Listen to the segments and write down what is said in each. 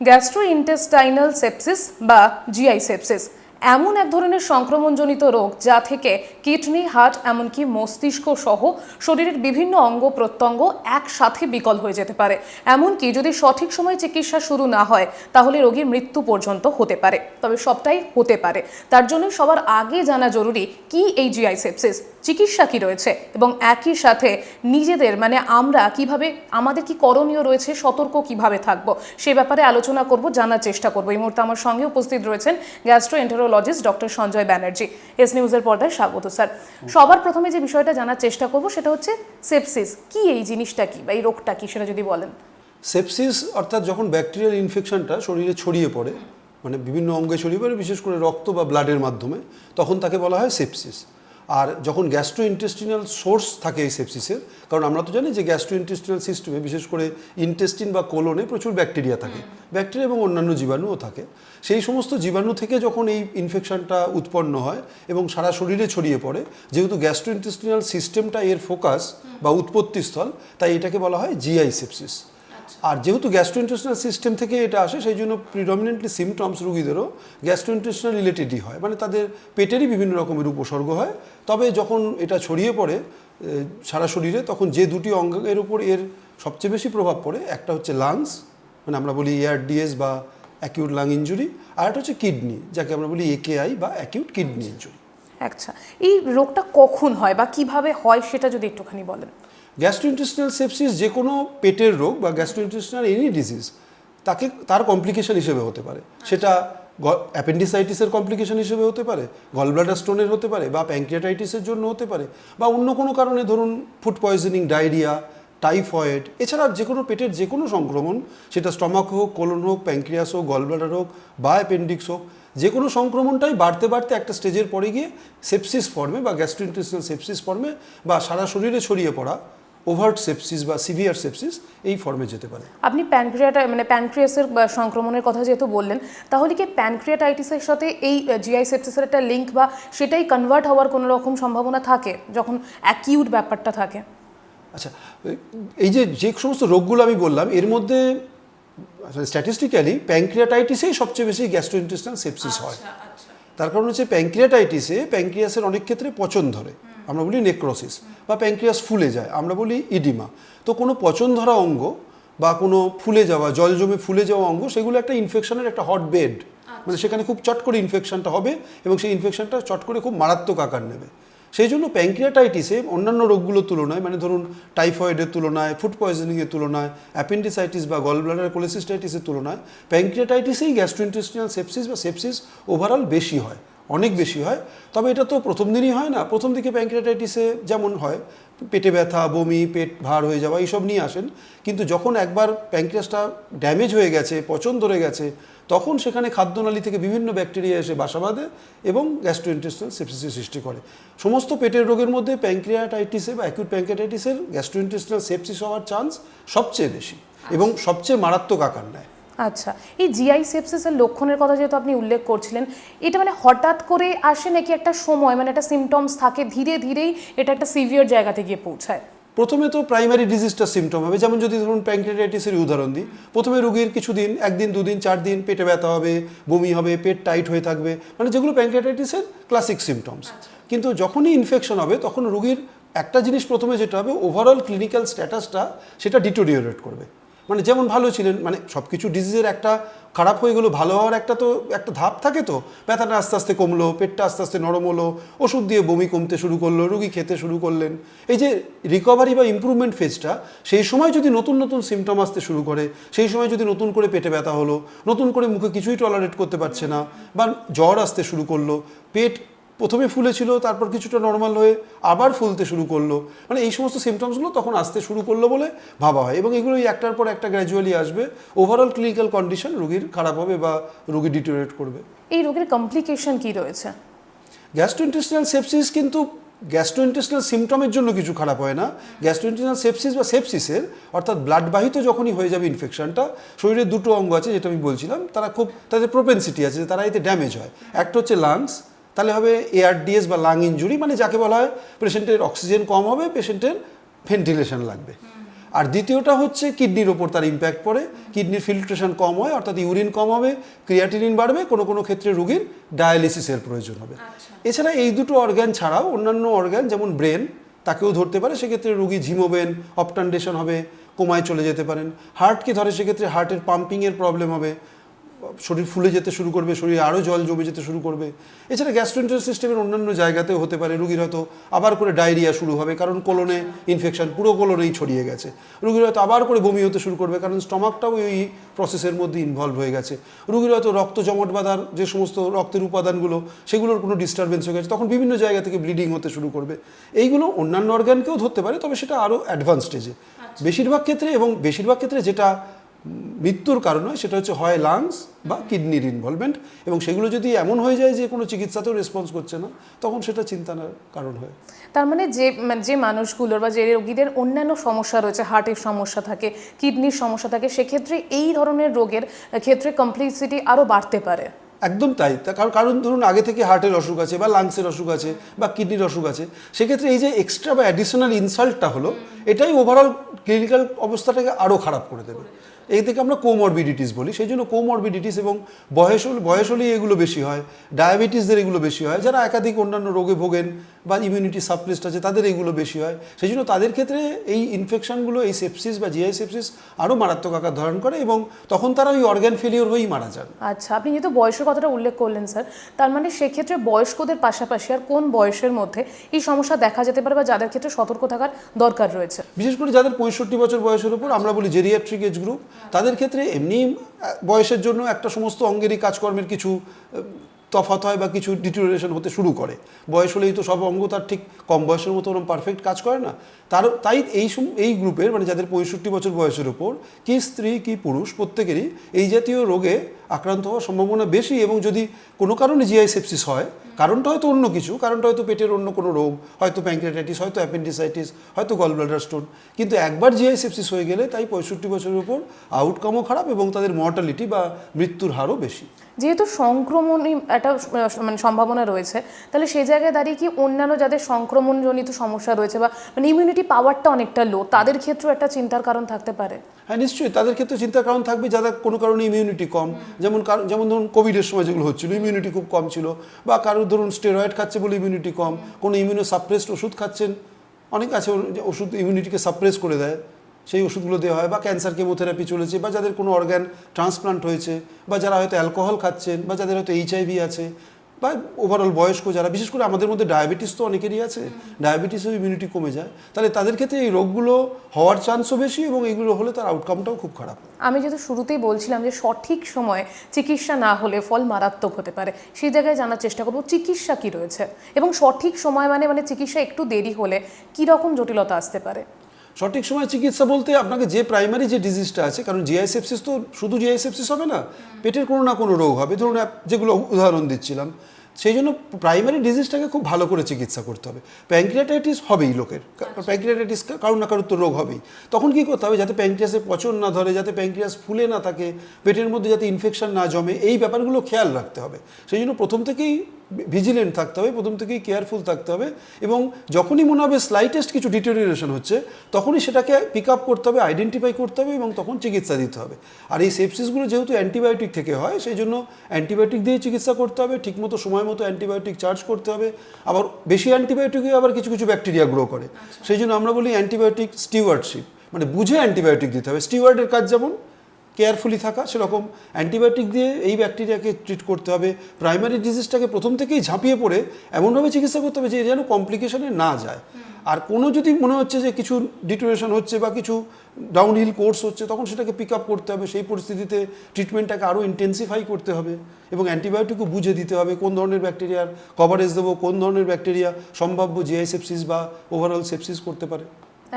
Gastrointestinal sepsis বা GI sepsis এমন এক ধরনের সংক্রমণজনিত রোগ যা থেকে কিডনি, হার্ট, এমনকি মস্তিষ্ক সহ শরীরের বিভিন্ন অঙ্গ প্রত্যঙ্গ একসাথে বিকল হয়ে যেতে পারে। এমনকি যদি সঠিক সময়ে চিকিৎসা শুরু না হয়, তাহলে রোগীর মৃত্যু পর্যন্ত হতে পারে। তবে সবটাই হতে পারে। তার জন্য সবার আগে জানা জরুরি কি এই জিআই সেপসিস চিকিৎসা কি রয়েছে এবং একই সাথে নিজেদের মানে আমরা কীভাবে, আমাদের কি করণীয় রয়েছে, সতর্ক কীভাবে থাকব, সে ব্যাপারে আলোচনা করব, জানার চেষ্টা করব। এই মুহূর্তে আমার সঙ্গে উপস্থিত রয়েছেন gastroenterologist doctor Sanjay Banerjee. S নিউজের পর্দায় স্বাগত, স্যার। সবার প্রথমে যে বিষয়টা জানার চেষ্টা করব সেটা হচ্ছে সেপসিস। কি এই জিনিসটা কি বা এই রোগটা কি সেটা যদি বলেন? সেপসিস অর্থাৎ যখন ব্যাকটেরিয়াল ইনফেকশনটা শরীরে ছড়িয়ে পড়ে মানে বিভিন্ন অঙ্গে ছড়িয়ে পড়ে, বিশেষ করে রক্ত বা ব্লাডের মাধ্যমে, তখন তাকে বলা হয় সেপসিস। আর যখন গ্যাস্ট্রো ইন্টেস্টিনাল সোর্স থাকে এই সেপসিসের কারণ আমরা তো জানি যে গ্যাস্ট্রো ইন্টেস্টিনাল সিস্টেমে বিশেষ করে ইন্টেস্টিন বা কোলনে প্রচুর ব্যাকটেরিয়া থাকে। ব্যাকটেরিয়া এবং অন্যান্য জীবাণুও থাকে। সেই সমস্ত জীবাণু থেকে যখন এই ইনফেকশনটা উৎপন্ন হয় এবং সারা শরীরে ছড়িয়ে পড়ে যেহেতু গ্যাস্ট্রো ইন্টেস্টিনাল সিস্টেমটা এর ফোকাস বা উৎপত্তিস্থল তাই এটাকে বলা হয় জিআই সেপসিস আর যেহেতু গ্যাস্ট্রোইন্টেস্টিনাল সিস্টেম থেকে এটা আসে, সেই জন্য প্রিডমিনেন্টলি সিমটমস রুগীদেরও গ্যাস্ট্রোইন্টেস্টিনাল রিলেটেডই হয়। মানে তাদের পেটেরই বিভিন্ন রকমের উপসর্গ হয়। তবে যখন এটা ছড়িয়ে পড়ে সারা শরীরে, তখন যে দুটি অঙ্গের উপর এর সবচেয়ে বেশি প্রভাব পড়ে, একটা হচ্ছে লাংস মানে আমরা বলি এআরডিএস বা অ্যাকিউট লাং ইঞ্জুরি আর একটা হচ্ছে কিডনি যাকে আমরা বলি একেআই বা অ্যাকিউট কিডনি ইঞ্জুরি আচ্ছা এই রোগটা কখন হয় বা কীভাবে হয় সেটা যদি একটুখানি বলেন? গ্যাস্ট্রোইন্টেস্টিনাল সেপসিস যে কোনো পেটের রোগ বা গ্যাস্ট্রোইন্টেস্টিনাল এনি ডিজিজ তাকে তার কমপ্লিকেশন হিসেবে হতে পারে। সেটা অ্যাপেন্ডিসাইটিসের কমপ্লিকেশন হিসেবে হতে পারে গলব্লাডার স্টোনের হতে পারে বা প্যাঙ্ক্রিয়াটাইটিসের জন্য হতে পারে বা অন্য কোনো কারণে ধরুন ফুড পয়জনিং ডায়রিয়া টাইফয়েড এছাড়া যে কোনো পেটের যে কোনো সংক্রমণ সেটা স্টমাক হোক কোলন হোক প্যাঙ্ক্রিয়াস হোক গলব্লাডার হোক বা অ্যাপেন্ডিক্স হোক যে কোনো সংক্রমণটাই বাড়তে বাড়তে একটা স্টেজের পরে গিয়ে সেপসিস ফর্মে বা গ্যাস্ট্রোইন্টেস্টিনাল সেপসিস ফর্মে বা সারা শরীরে ছড়িয়ে পড়া ওভার্ট সেপসিস বা সিভিয়ার সেপসিস এই ফর্মে যেতে পারে। আপনি প্যানক্রিয়াটা মানে প্যানক্রিয়াসের বা সংক্রমণের কথা যেহেতু বললেন তাহলে কি প্যানক্রিয়াটাইটিসের সাথে এই জিআই সেপসিসের একটা লিঙ্ক বা সেটাই কনভার্ট হওয়ার কোনো রকম সম্ভাবনা থাকে যখন অ্যাকিউট ব্যাপারটা থাকে? আচ্ছা এই যে যে সমস্ত রোগগুলো আমি বললাম এর মধ্যে স্ট্যাটিস্টিক্যালি প্যাঙ্ক্রিয়াটাইটিসেই সবচেয়ে বেশি গ্যাস্ট্রোইন্টেস্টাল সেপসিস হয়। তার কারণ হচ্ছে প্যাঙ্ক্রিয়াটাইটিসে প্যাঙ্ক্রিয়াসের অনেক ক্ষেত্রে পচন ধরে। আমরা বলি নেক্রোসিস বা প্যাঙ্ক্রিয়াস ফুলে যায় আমরা বলি ইডিমা। তো কোনো পচন ধরা অঙ্গ বা কোনো ফুলে যাওয়া জল জমে ফুলে যাওয়া অঙ্গ সেগুলো একটা ইনফেকশনের একটা হট বেড মানে সেখানে খুব চট করে ইনফেকশনটা হবে এবং সেই ইনফেকশনটা চট করে খুব মারাত্মক আকার নেবে। সেই জন্য প্যাঙ্ক্রিয়াটাইটিসে অন্যান্য রোগগুলোর তুলনায় মানে ধরুন টাইফয়েডের তুলনায় ফুড পয়জনিংয়ের তুলনায় অ্যাপেন্ডিসাইটিস বা গল গলব্লাডার কোলেসিস্টাইটিসের তুলনায় প্যাঙ্ক্রিয়াটাইটিসেই গ্যাস্ট্রোইন্টেস্টিনাল সেপসিস বা সেপসিস ওভারঅল বেশি হয়, অনেক বেশি হয়। তবে এটা তো প্রথম দিনই হয় না, প্রথম দিকে প্যাঙ্ক্রিয়াটাইটিসে যেমন হয় পেটে ব্যথা, বমি, পেট ভার হয়ে যাওয়া, এইসব নিয়ে আসেন। কিন্তু যখন একবার প্যাঙ্ক্রিয়াসটা ড্যামেজ হয়ে গেছে, পচন ধরে গেছে, তখন সেখানে খাদ্যনালী থেকে বিভিন্ন ব্যাকটেরিয়া এসে বাসা বাঁধে এবং গ্যাস্ট্রোইন্টেস্টিনাল সেপসিসের সৃষ্টি করে। সমস্ত পেটের রোগের মধ্যে প্যাঙ্ক্রিয়াটাইটিসে বা অ্যাকিউট প্যাঙ্ক্রিয়াটাইটিসের গ্যাস্ট্রোইন্টেস্টিনাল সেপসিস হওয়ার চান্স সবচেয়ে বেশি এবং সবচেয়ে মারাত্মক আকার নেয়। আচ্ছা এই জিআই সেপসিসের লক্ষণের কথা যেহেতু আপনি উল্লেখ করছিলেন এটা মানে হঠাৎ করে আসে নাকি একটা সময় মানে একটা সিমটমস থাকে ধীরে ধীরেই এটা একটা সিভিয়ার জায়গাতে গিয়ে পৌঁছায়? প্রথমে তো প্রাইমারি ডিজিজটা সিমটম হবে। যেমন যদি ধরুন প্যাঙ্ক্রিয়াটাইটিসের উদাহরণ দিই প্রথমে রোগীর কিছুদিন একদিন দুদিন চার দিন পেটে ব্যথা হবে বমি হবে পেট টাইট হয়ে থাকবে মানে যেগুলো প্যাঙ্ক্রিয়াটাইটিসের ক্লাসিক সিমটমস কিন্তু যখনই ইনফেকশন হবে তখন রুগীর একটা জিনিস প্রথমে যেটা হবে ওভারঅল ক্লিনিক্যাল স্ট্যাটাসটা সেটা ডিটোরিওরেট করবে। মানে যেমন ভালো ছিলেন মানে সব কিছু ডিজিজের একটা খারাপ হয়ে গেলো, ভালো হওয়ার একটা তো, একটা ধাপ থাকে তো। ব্যথাটা আস্তে আস্তে কমলো, পেটটা আস্তে আস্তে নরম হলো, ওষুধ দিয়ে বমি কমতে শুরু করল, রুগী খেতে শুরু করলেন। এই যে রিকভারি বা ইমপ্রুভমেন্ট ফেজটা সেই সময় যদি নতুন নতুন সিমটম আসতে শুরু করে, সেই সময় যদি নতুন করে পেটে ব্যথা হলো, নতুন করে মুখে কিছুই টলারেট করতে পারছে না, বা জ্বর আসতে শুরু করল, পেট প্রথমে ফুলেছিল তারপর কিছুটা নর্মাল হয়ে আবার ফুলতে শুরু করল। মানে এই সমস্ত সিমটমসগুলো তখন আসতে শুরু করল বলে ভাবা হয় এবং এগুলো একটার পর একটা গ্র্যাজুয়ালি আসবে। ওভারঅল ক্লিনিক্যাল কন্ডিশন রোগীর খারাপ হবে বা রোগী ডিটোরেট করবে। এই রোগের কমপ্লিকেশন কি রয়েছে? গ্যাস্ট্রোইন্টেস্টিনাল সেপসিস কিন্তু গ্যাস্ট্রো গ্যাস্ট্রোইন্টেস্টিনাল সিমটমের জন্য কিছু খারাপ হয় না। গ্যাস্ট্রো গ্যাস্ট্রোইন্টেস্টিনাল সেপসিস বা সেপসিসের অর্থাৎ ব্লাডবাহিত যখনই হয়ে যাবে ইনফেকশনটা শরীরের দুটো অঙ্গ আছে যেটা আমি বলছিলাম তারা খুব তাদের প্রোপেন্সিটি আছে যে তারা এতে ড্যামেজ হয়। একটা হচ্ছে লাংস তাহলে হবে এআরডিএস বা লাং ইঞ্জুরি মানে যাকে বলা হয় পেশেন্টের অক্সিজেন কম হবে পেশেন্টের ভেন্টিলেশন লাগবে। আর দ্বিতীয়টা হচ্ছে কিডনির ওপর তার ইম্প্যাক্ট পড়ে। কিডনির ফিল্ট্রেশন কম হয় অর্থাৎ ইউরিন কম হবে ক্রিয়াটিনিন বাড়বে কোনো কোনো ক্ষেত্রে রুগীর ডায়ালিসিসের প্রয়োজন হবে। এছাড়া এই দুটো অর্গ্যান ছাড়াও অন্যান্য অর্গ্যান যেমন ব্রেন তাকেও ধরতে পারে সেক্ষেত্রে রুগী ঝিমোবেন অপটান্ডেশন হবে কোমায় চলে যেতে পারেন। হার্টকে ধরে সেক্ষেত্রে হার্টের পাম্পিংয়ের প্রবলেম হবে। শরীর ফুলে যেতে শুরু করবে শরীরে আরও জল জমে যেতে শুরু করবে। এছাড়া গ্যাস্ট্রোইন্টার সিস্টেমের অন্যান্য জায়গাতেও হতে পারে রুগীর হয়তো আবার করে ডায়রিয়া শুরু হবে কারণ কোলনে ইনফেকশন পুরো কোলনেই ছড়িয়ে গেছে। রুগীর হয়তো আবার করে বমি হতে শুরু করবে কারণ স্টমাকটাও এই প্রসেসের মধ্যে ইনভলভ হয়ে গেছে। রুগীর হয়তো রক্ত জমাট বাঁধার যে সমস্ত রক্তের উপাদানগুলো সেগুলোর কোনো ডিস্টারবেন্স হয়ে গেছে তখন বিভিন্ন জায়গা থেকে ব্লিডিং হতে শুরু করবে। এইগুলো অন্যান্য অর্গানকেও ধরতে পারে তবে সেটা আরও অ্যাডভান্স স্টেজে বেশিরভাগ ক্ষেত্রে এবং বেশিরভাগ ক্ষেত্রে যেটা মৃত্যুর কারণ হয় সেটা হচ্ছে হয় লাংস বা কিডনির ইনভলভমেন্ট এবং সেগুলো যদি এমন হয়ে যায় যে কোনো চিকিৎসাতেও রেসপন্স করছে না তখন সেটা চিন্তার কারণ হয়। তার মানে যে মানে যে মানুষগুলোর বা যে রোগীদের অন্যান্য সমস্যা রয়েছে হার্টের সমস্যা থাকে কিডনির সমস্যা থাকে সেক্ষেত্রে এই ধরনের রোগের ক্ষেত্রে কমপ্লিসিটি আরও বাড়তে পারে। একদম তাই। কারণ কারণ ধরুন আগে থেকে হার্টের অসুখ আছে বা লাংসের অসুখ আছে বা কিডনির অসুখ আছে সেক্ষেত্রে এই যে এক্সট্রা বা অ্যাডিশনাল ইনসাল্টটা হলো এটাই ওভারঅল ক্লিনিক্যাল অবস্থাটাকে আরও খারাপ করে দেবে। এই থেকে আমরা কোমরবিডিটিস বলি। সেই জন্য কোমরবিডিটিস এবং বয়স হলে বয়স হলেই এগুলো বেশি হয় ডায়াবেটিসদের এগুলো বেশি হয় যারা একাধিক অন্যান্য রোগে ভোগেন বা ইমিউনিটি সাপ্রেসড আছে তাদের এইগুলো বেশি হয়। সেই জন্য তাদের ক্ষেত্রে এই ইনফেকশনগুলো এই সেপসিস বা জিআই সেপসিস আরও মারাত্মক আকার ধারণ করে এবং তখন তারা ওই অর্গ্যান ফেলিওর হয়েই মারা যান। আচ্ছা আপনি যেহেতু বয়সের কথাটা উল্লেখ করলেন স্যার তার মানে সেক্ষেত্রে বয়স্কদের পাশাপাশি আর কোন বয়সের মধ্যে এই সমস্যা দেখা যেতে পারে বা যাদের ক্ষেত্রে সতর্ক থাকার দরকার রয়েছে? বিশেষ করে যাদের পঁয়ষট্টি বছর বয়সের উপর আমরা বলি জেরিয়াট্রিক এজ গ্রুপ তাদের ক্ষেত্রে এমনি বয়সের জন্য একটা সমস্ত অঙ্গেরই কাজকর্মের কিছু তফাত হয় বা কিছু ডিটোরিয়েশন হতে শুরু করে। বয়স হলেই তো সব অঙ্গ তার ঠিক কম বয়সের মতো ওরকম পারফেক্ট কাজ করে না। তার, তাই এই এই গ্রুপের মানে যাদের পঁয়ষট্টি বছর বয়সের ওপর কি স্ত্রী কি পুরুষ প্রত্যেকেরই এই জাতীয় রোগে আক্রান্ত হওয়ার সম্ভাবনা বেশি এবং যদি কোনো কারণে জিআই সেপসিস হয় কারণটা হয়তো অন্য কিছু কারণটা হয়তো পেটের অন্য কোনো রোগ হয়তো প্যাঙ্ক্রিয়াটাইটিস হয়তো অ্যাপেন্ডিসাইটিস হয়তো গল ব্লাডার স্টোন কিন্তু একবার জিআই সেপসিস হয়ে গেলে তাই পঁয়ষট্টি বছরের উপর আউটকামও খারাপ এবং তাদের মর্টালিটি বা মৃত্যুর হারও বেশি। যেহেতু সংক্রমণই একটা মানে সম্ভাবনা রয়েছে তাহলে সেই জায়গায় দাঁড়িয়ে কি অন্যান্য যাদের সংক্রমণজনিত সমস্যা রয়েছে বা মানে ইমিউনিটি পাওয়ারটা অনেকটা লো তাদের ক্ষেত্রেও একটা চিন্তার কারণ থাকতে পারে? হ্যাঁ নিশ্চয়ই তাদের ক্ষেত্রে চিন্তার কারণ থাকবে যাদের কোনো কারণে ইমিউনিটি কম যেমন কারও যেমন ধরুন কোভিডের সময় যেগুলো হচ্ছিল ইমিউনিটি খুব কম ছিল, বা কারোর ধরুন স্টেরয়েড খাচ্ছে বলে ইমিউনিটি কম, কোনো ইমিউনো সাপ্রেসড ওষুধ খাচ্ছেন, অনেক আছে ওষুধ ইমিউনিটিকে সাপ্রেস করে দেয়, সেই ওষুধগুলো দেওয়া হয়, বা ক্যান্সার কেমোথেরাপি চলেছে, বা যাদের কোনো অর্গ্যান ট্রান্সপ্লান্ট হয়েছে, বা যারা হয়তো অ্যালকোহল খাচ্ছেন, বা যাদের হয়তো এইচআইভি আছে বা ওভারঅল বয়স্ক যারা বিশেষ করে আমাদের মধ্যে ডায়াবেটিস তো অনেকেরই আছে ডায়াবেটিসও ইমিউনিটি কমে যায় তাহলে তাদের ক্ষেত্রে এই রোগগুলো হওয়ার চান্সও বেশি এবং এইগুলো হলে তার আউটকামটাও খুব খারাপ। আমি যেহেতু শুরুতেই বলছিলাম যে সঠিক সময়ে চিকিৎসা না হলে ফল মারাত্মক হতে পারে সেই জায়গায় জানার চেষ্টা করব চিকিৎসা কি রয়েছে এবং সঠিক সময় মানে মানে চিকিৎসা একটু দেরি হলে কি রকম জটিলতা আসতে পারে? সঠিক সময় চিকিৎসা বলতে আপনাকে যে প্রাইমারি যে ডিজিজটা আছে কারণ জিআই সেপসিস তো শুধু জিআই সেপসিস হবে না পেটের কোনো না কোনো রোগ হবে। ধরুন যেগুলো উদাহরণ দিচ্ছিলাম সেই জন্য প্রাইমারি ডিজিজটাকে খুব ভালো করে চিকিৎসা করতে হবে। প্যাঙ্ক্রিয়াটাইটিস হবেই লোকের প্যাঙ্ক্রিয়াটাইটিস কারোর না কারোর তো রোগ হবেই। তখন কি করতে হবে যাতে প্যাঙ্ক্রিয়াসে পচন না ধরে যাতে প্যাঙ্ক্রিয়াস ফুলে না থাকে পেটের মধ্যে যাতে ইনফেকশন না জমে এই ব্যাপারগুলো খেয়াল রাখতে হবে। সেই জন্য প্রথম থেকেই ভিজিলেন্ট থাকতে হবে প্রথম থেকেই কেয়ারফুল থাকতে হবে এবং যখনই মনে হবে স্লাইটেস্ট কিছু ডিটোরিয়েশন হচ্ছে তখনই সেটাকে পিক আপ করতে হবে আইডেন্টিফাই করতে হবে এবং তখন চিকিৎসা দিতে হবে। আর এই সেপসিসগুলো যেহেতু অ্যান্টিবায়োটিক থেকে হয় সেই জন্য অ্যান্টিবায়োটিক দিয়ে চিকিৎসা করতে হবে ঠিকমতো সময় মতো অ্যান্টিবায়োটিক চার্জ করতে হবে। আবার বেশি অ্যান্টিবায়োটিকে আবার কিছু কিছু ব্যাকটেরিয়া গ্রো করে। সেই জন্য আমরা বলি অ্যান্টিবায়োটিক স্টিওয়ার্ডশিপ মানে বুঝে অ্যান্টিবায়োটিক দিতে হবে। স্টিওয়ার্ডের কাজ যেমন কেয়ারফুলি থাকা সেরকম অ্যান্টিবায়োটিক দিয়ে এই ব্যাকটেরিয়াকে ট্রিট করতে হবে। প্রাইমারি ডিজিজটাকে প্রথম থেকেই ঝাঁপিয়ে পড়ে এমনভাবে চিকিৎসা করতে হবে যে যেন কমপ্লিকেশনে না যায়। আর কোনো যদি মনে হচ্ছে যে কিছু ডিটোরেশন হচ্ছে বা কিছু ডাউনহিল কোর্স হচ্ছে তখন সেটাকে পিক আপ করতে হবে। সেই পরিস্থিতিতে ট্রিটমেন্টটাকে আরও ইন্টেন্সিফাই করতে হবে এবং অ্যান্টিবায়োটিকও বুঝে দিতে হবে কোন ধরনের ব্যাকটেরিয়ার কভারেজ দেবো কোন ধরনের ব্যাকটেরিয়া সম্ভাব্য জিআই সেপসিস বা ওভারঅল সেপসিস করতে পারে।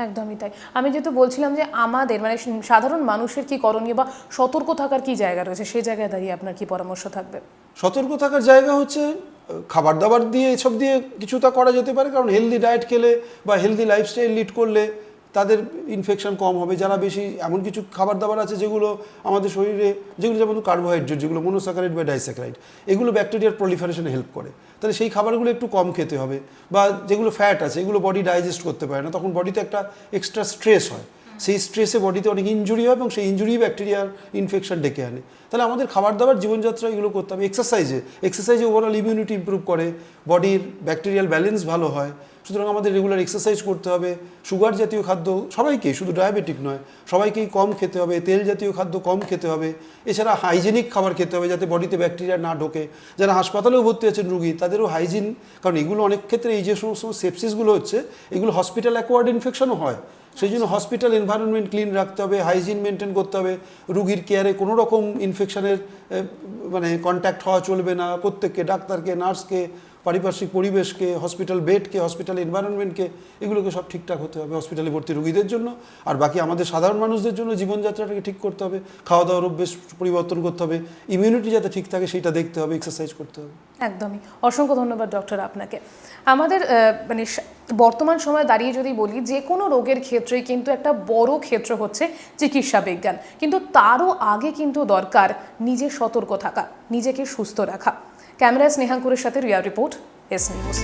একদমই তাই। আমি যেহেতু বলছিলাম যে আমাদের মানে সাধারণ মানুষের কি করণীয় বা সতর্ক থাকার কি জায়গা রয়েছে সেই জায়গায় দাঁড়িয়ে আপনার কি পরামর্শ থাকবে? সতর্ক থাকার জায়গা হচ্ছে খাবার দাবার দিয়ে এসব দিয়ে কিছুটা করা যেতে পারে, কারণ হেলদি ডায়েট খেলে বা হেলদি লাইফস্টাইল লিড করলে তাদের ইনফেকশন কম হবে, যারা বেশি এমন কিছু খাবার দাবার আছে যেগুলো আমাদের শরীরে, যেগুলো যেমন কার্বোহাইড্রেট যেগুলো মনোস্যাকারাইড বা ডাইস্যাকারাইড এগুলো ব্যাকটেরিয়ার প্রলিফারেশনে হেল্প করে। তাহলে সেই খাবারগুলো একটু কম খেতে হবে বা যেগুলো ফ্যাট আছে, এগুলো বডি ডাইজেস্ট করতে পারে না, তখন বডিতে একটা এক্সট্রা স্ট্রেস হয়। সেই স্ট্রেসে বডিতে অনেক ইঞ্জুরি হয় এবং সেই ইঞ্জুরি ব্যাকটেরিয়ার ইনফেকশন ডেকে আনে। তাহলে আমাদের খাবার দাবার জীবনযাত্রা এগুলো করতে হবে। এক্সারসাইজে এক্সারসাইজে ওভারঅল ইমিউনিটি ইমপ্রুভ করে বডির ব্যাকটেরিয়াল ব্যালেন্স ভালো হয় সুতরাং আমাদের রেগুলার এক্সারসাইজ করতে হবে। সুগার জাতীয় খাদ্য সবাইকেই শুধু ডায়াবেটিক নয় সবাইকেই কম খেতে হবে তেল জাতীয় খাদ্য কম খেতে হবে। এছাড়া হাইজেনিক খাবার খেতে হবে যাতে বডিতে ব্যাকটেরিয়া না ঢোকে। যারা হাসপাতালেও ভর্তি আছেন রুগী তাদেরও হাইজিন কারণ এগুলো অনেক ক্ষেত্রে এই যে সমস্ত সেপসিসগুলো হচ্ছে এগুলো হসপিটাল অ্যাকোয়ার্ড ইনফেকশনও হয়। সেই জন্য হসপিটাল এনভায়রনমেন্ট ক্লিন রাখতে হবে হাইজিন মেনটেন করতে হবে। রুগীর কেয়ারে কোনো রকম ইনফেকশনের মানে কন্ট্যাক্ট হওয়া চলবে না। প্রত্যেককে ডাক্তারকে নার্সকে পারিপার্শ্বিক পরিবেশকে হসপিটাল বেডকে হসপিটাল এনভায়রনমেন্টকে এগুলোকে সব ঠিকঠাক হতে হবে হসপিটালে ভর্তি রুগীদের জন্য। আর বাকি আমাদের সাধারণ মানুষদের জন্য জীবনযাত্রাটাকে ঠিক করতে হবে খাওয়া দাওয়ার অভ্যেস পরিবর্তন করতে হবে ইমিউনিটি যাতে ঠিক থাকে সেটা দেখতে হবে এক্সারসাইজ করতে হবে। একদমই। অসংখ্য ধন্যবাদ ডক্টর আপনাকে। আমাদের মানে বর্তমান সময়ে দাঁড়িয়ে যদি বলি, যে কোনো রোগের ক্ষেত্রেই কিন্তু একটা বড় ক্ষেত্র হচ্ছে চিকিৎসা বিজ্ঞান। কিন্তু তারও আগে কিন্তু দরকার নিজে সতর্ক থাকা, নিজেকে সুস্থ রাখা। ক্যামেরায় স্নেহাঙ্কুরের সাথে রিয়া রিপোর্ট এস নিউজ।